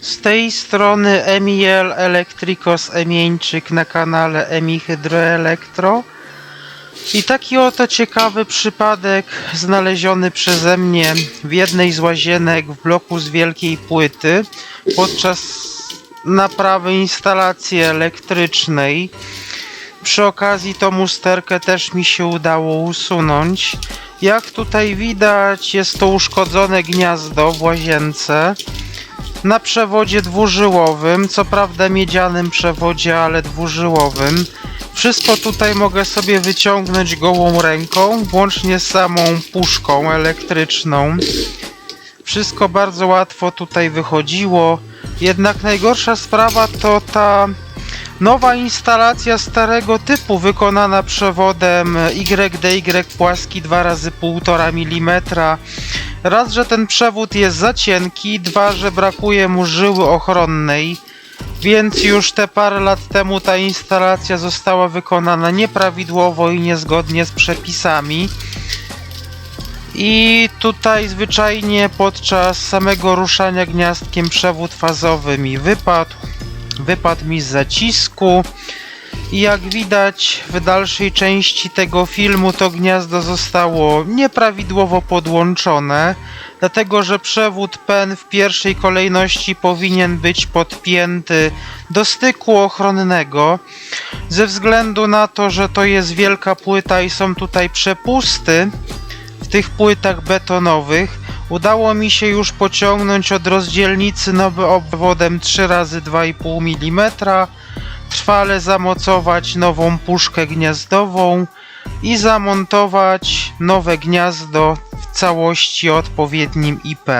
Z tej strony Emiel Elektrikos Emieńczyk na kanale Emi Hydroelektro. I taki oto ciekawy przypadek znaleziony przeze mnie w jednej z łazienek w bloku z wielkiej płyty podczas naprawy instalacji elektrycznej. Przy okazji tą usterkę też mi się udało usunąć. Jak tutaj widać jest to uszkodzone gniazdo w łazience na przewodzie dwużyłowym, co prawda miedzianym przewodzie, ale dwużyłowym. Wszystko tutaj mogę sobie wyciągnąć gołą ręką, włącznie z samą puszką elektryczną. Wszystko bardzo łatwo tutaj wychodziło. Jednak najgorsza sprawa to ta nowa instalacja starego typu wykonana przewodem YDY płaski 2 razy 1,5 mm. Raz, że ten przewód jest za cienki, dwa, że brakuje mu żyły ochronnej. Więc już te parę lat temu ta instalacja została wykonana nieprawidłowo i niezgodnie z przepisami. I tutaj zwyczajnie podczas samego ruszania gniazdkiem przewód fazowy mi wypadł. Wypadł mi z zacisku. I jak widać w dalszej części tego filmu to gniazdo zostało nieprawidłowo podłączone, dlatego że przewód PEN w pierwszej kolejności powinien być podpięty do styku ochronnego. Ze względu na to, że to jest wielka płyta i są tutaj przepusty w tych płytach betonowych, udało mi się już pociągnąć od rozdzielnicy nowy obwodem 3 razy 2,5 mm trwale zamocować nową puszkę gniazdową i zamontować nowe gniazdo w całości odpowiednim IP.